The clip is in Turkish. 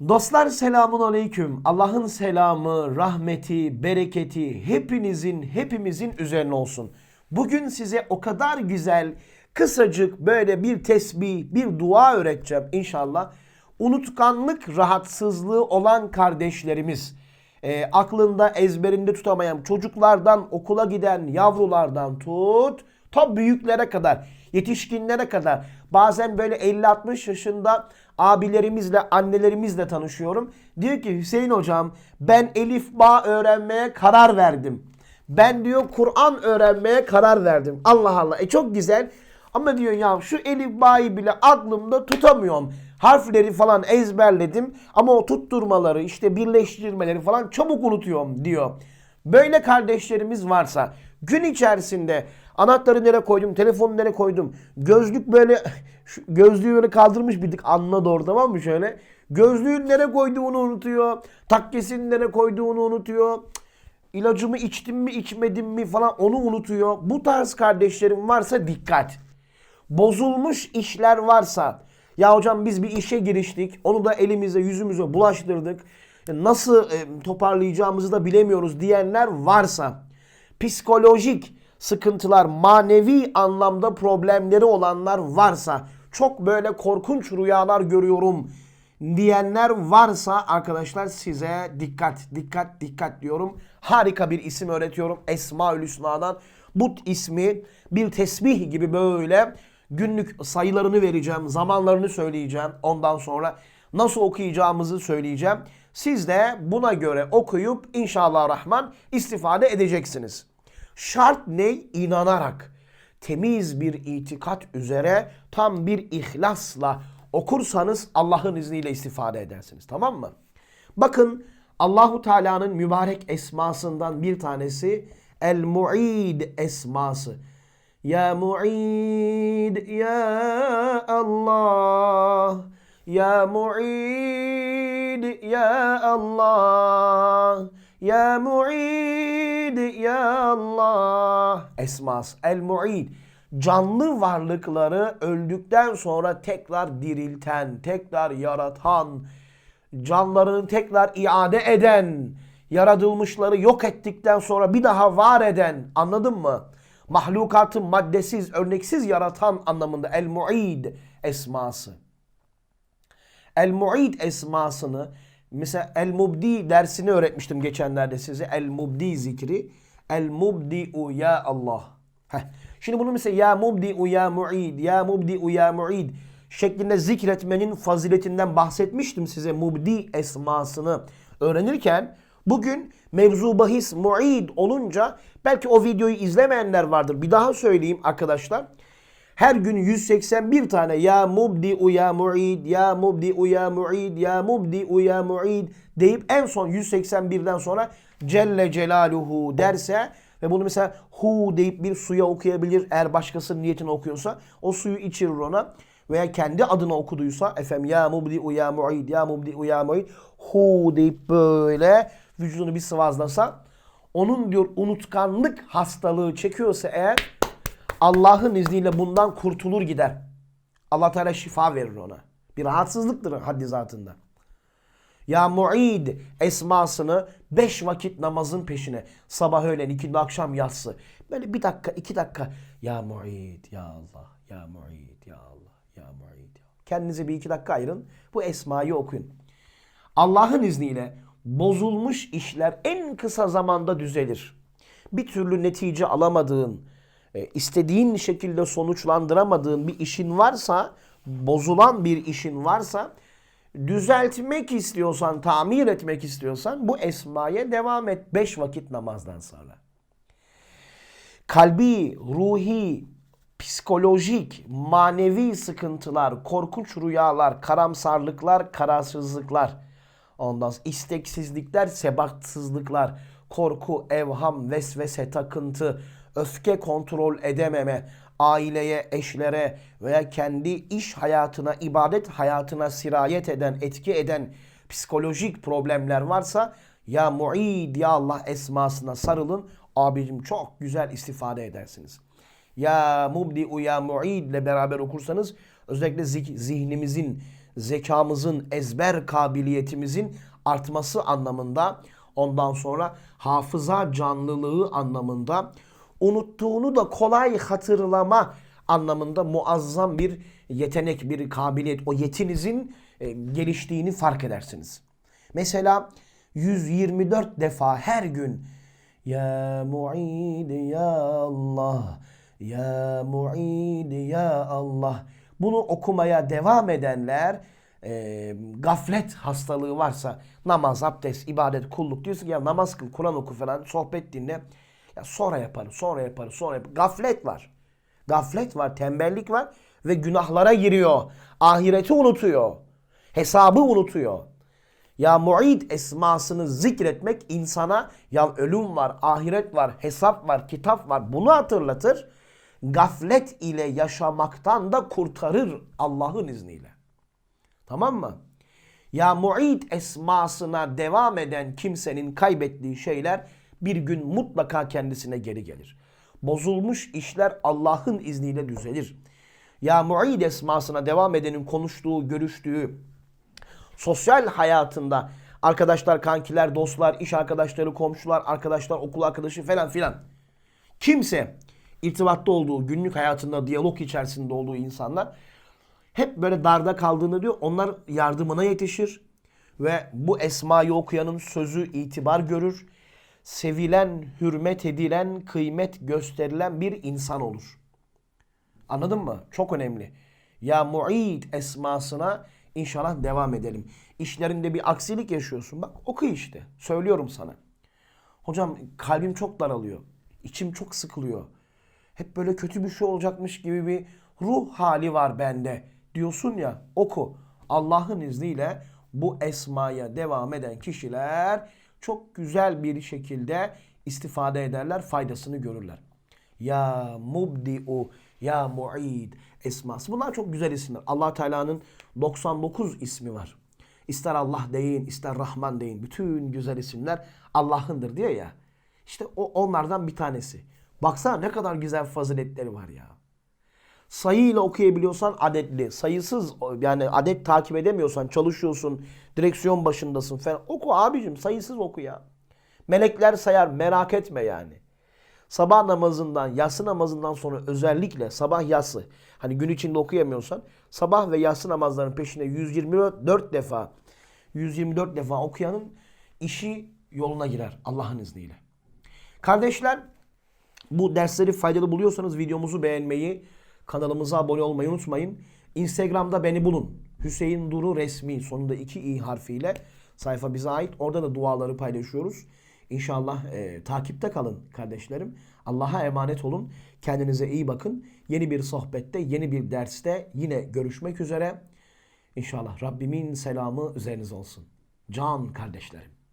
Dostlar selamun aleyküm. Allah'ın selamı, rahmeti, bereketi hepinizin, hepimizin üzerine olsun. Bugün size o kadar güzel, kısacık böyle bir tesbih, bir dua öğreteceğim inşallah. Unutkanlık rahatsızlığı olan kardeşlerimiz, e, aklında ezberinde tutamayan çocuklardan, okula giden yavrulardan tut, ta büyüklere kadar, yetişkinlere kadar. Bazen böyle 50-60 yaşında abilerimizle, annelerimizle tanışıyorum. Diyor ki Hüseyin hocam ben Elif Ba öğrenmeye karar verdim. Ben diyor Kur'an öğrenmeye karar verdim. Allah Allah. E çok güzel. Ama diyor ya şu Elif Ba'yı bile aklımda tutamıyorum. Harfleri falan ezberledim ama o tutturmaları işte birleştirmeleri falan çabuk unutuyorum diyor. Böyle kardeşlerimiz varsa gün içerisinde anahtarı nereye koydum, telefonu nereye koydum, gözlük böyle şu gözlüğü böyle kaldırmış bir dik anla doğru tamam mı şöyle. Gözlüğün nereye koyduğunu unutuyor, takkesini nereye koyduğunu unutuyor. İlacımı içtim mi içmedim mi falan onu unutuyor. Bu tarz kardeşlerim varsa dikkat. Bozulmuş işler varsa ya hocam biz bir işe giriştik onu da elimize yüzümüze bulaştırdık. Nasıl e, toparlayacağımızı da bilemiyoruz diyenler varsa psikolojik sıkıntılar, manevi anlamda problemleri olanlar varsa, çok böyle korkunç rüyalar görüyorum diyenler varsa arkadaşlar size dikkat, dikkat, dikkat diyorum. Harika bir isim öğretiyorum Esmaül Hüsna'dan. Bu ismi bir tesbih gibi böyle günlük sayılarını vereceğim, zamanlarını söyleyeceğim. Ondan sonra nasıl okuyacağımızı söyleyeceğim. Siz de buna göre okuyup inşallah rahman istifade edeceksiniz. Şart ne? İnanarak. Temiz bir itikat üzere tam bir ihlasla okursanız Allah'ın izniyle istifade edersiniz. Tamam mı? Bakın Allahu Teala'nın mübarek esmasından bir tanesi El Muid esması. Ya Muid ya Allah Ya Muid ya Allah Ya Muid ya Allah esmas El Muid canlı varlıkları öldükten sonra tekrar dirilten, tekrar yaratan, canlarını tekrar iade eden, yaratılmışları yok ettikten sonra bir daha var eden anladın mı? Mahlukatı maddesiz, örneksiz yaratan anlamında El-Mu'id esması. El-Mu'id esmasını mesela El-Mubdi dersini öğretmiştim geçenlerde size. El-Mubdi zikri. El-Mubdi'u ya Allah. Heh. Şimdi bunu mesela ya Mubdi'u ya Mu'id, ya Mubdi'u ya Mu'id şeklinde zikretmenin faziletinden bahsetmiştim size Mubdi esmasını öğrenirken. Bugün mevzu bahis Mu'id olunca belki o videoyu izlemeyenler vardır. Bir daha söyleyeyim arkadaşlar. Her gün 181 tane ya mubdi'u ya mu'id, ya mubdi'u ya mu'id, ya mubdi'u ya mu'id deyip en son 181'den sonra Celle Celaluhu derse ve bunu mesela hu deyip bir suya okuyabilir eğer başkasının niyetini okuyorsa o suyu içirir ona veya kendi adına okuduysa efendim ya mubdi'u ya mu'id, ya mubdi'u ya mu'id hu deyip böyle vücudunu bir sıvazlasa onun diyor unutkanlık hastalığı çekiyorsa eğer Allah'ın izniyle bundan kurtulur gider. Allah Teala şifa verir ona. Bir rahatsızlıktır haddi zatında. Ya Mu'id esmasını beş vakit namazın peşine sabah öğlen ikindi akşam yatsı. Böyle bir dakika iki dakika Ya Mu'id ya Allah ya Mu'id ya Allah ya Mu'id. Kendinize bir iki dakika ayırın bu esmayı okuyun. Allah'ın izniyle bozulmuş işler en kısa zamanda düzelir. Bir türlü netice alamadığın, e, istediğin şekilde sonuçlandıramadığın bir işin varsa, bozulan bir işin varsa, düzeltmek istiyorsan, tamir etmek istiyorsan bu esmaya devam et 5 vakit namazdan sonra. Kalbi, ruhi, psikolojik, manevi sıkıntılar, korkunç rüyalar, karamsarlıklar, kararsızlıklar, ondan sonra isteksizlikler, sebatsızlıklar, korku, evham, vesvese, takıntı, öfke kontrol edememe, aileye, eşlere veya kendi iş hayatına, ibadet hayatına sirayet eden, etki eden psikolojik problemler varsa ya Mu'id ya Allah esmasına sarılın. Abicim çok güzel istifade edersiniz. Ya Mubdi'u ya Mu'id ile beraber okursanız özellikle zihnimizin zekamızın, ezber kabiliyetimizin artması anlamında, ondan sonra hafıza canlılığı anlamında, unuttuğunu da kolay hatırlama anlamında muazzam bir yetenek, bir kabiliyet, o yetinizin e, geliştiğini fark edersiniz. Mesela 124 defa her gün Ya Mu'id Ya Allah Ya Mu'id Ya Allah bunu okumaya devam edenler e, gaflet hastalığı varsa namaz, abdest, ibadet, kulluk diyorsun ya namaz kıl, Kur'an oku falan sohbet dinle. Ya sonra yaparım, sonra yaparım, sonra yaparım. Gaflet var. Gaflet var, tembellik var ve günahlara giriyor. Ahireti unutuyor. Hesabı unutuyor. Ya muid esmasını zikretmek insana ya ölüm var, ahiret var, hesap var, kitap var bunu hatırlatır. Gaflet ile yaşamaktan da kurtarır Allah'ın izniyle. Tamam mı? Ya muid esmasına devam eden kimsenin kaybettiği şeyler bir gün mutlaka kendisine geri gelir. Bozulmuş işler Allah'ın izniyle düzelir. Ya muid esmasına devam edenin konuştuğu, görüştüğü, sosyal hayatında arkadaşlar, kankiler, dostlar, iş arkadaşları, komşular, arkadaşlar, okul arkadaşı falan filan. Kimse irtibatta olduğu, günlük hayatında diyalog içerisinde olduğu insanlar hep böyle darda kaldığını diyor. Onlar yardımına yetişir ve bu esmayı okuyanın sözü itibar görür. Sevilen, hürmet edilen, kıymet gösterilen bir insan olur. Anladın mı? Çok önemli. Ya muid esmasına inşallah devam edelim. İşlerinde bir aksilik yaşıyorsun. Bak oku işte. Söylüyorum sana. Hocam kalbim çok daralıyor. İçim çok sıkılıyor. Hep böyle kötü bir şey olacakmış gibi bir ruh hali var bende diyorsun ya oku. Allah'ın izniyle bu esmaya devam eden kişiler çok güzel bir şekilde istifade ederler, faydasını görürler. Ya mubdi'u, ya mu'id esması. Bunlar çok güzel isimler. allah Teala'nın 99 ismi var. İster Allah deyin, ister Rahman deyin. Bütün güzel isimler Allah'ındır diyor ya. İşte o onlardan bir tanesi. Baksana ne kadar güzel faziletleri var ya. Sayıyla okuyabiliyorsan adetli. Sayısız yani adet takip edemiyorsan çalışıyorsun, direksiyon başındasın falan. Oku abicim sayısız oku ya. Melekler sayar merak etme yani. Sabah namazından, yatsı namazından sonra özellikle sabah yatsı hani gün içinde okuyamıyorsan sabah ve yatsı namazlarının peşine 124 defa 124 defa okuyanın işi yoluna girer Allah'ın izniyle. Kardeşler bu dersleri faydalı buluyorsanız videomuzu beğenmeyi, kanalımıza abone olmayı unutmayın. Instagram'da beni bulun. Hüseyin Duru resmi sonunda iki i harfiyle sayfa bize ait. Orada da duaları paylaşıyoruz. İnşallah e, takipte kalın kardeşlerim. Allah'a emanet olun. Kendinize iyi bakın. Yeni bir sohbette, yeni bir derste yine görüşmek üzere. İnşallah Rabbimin selamı üzerinize olsun. Can kardeşlerim.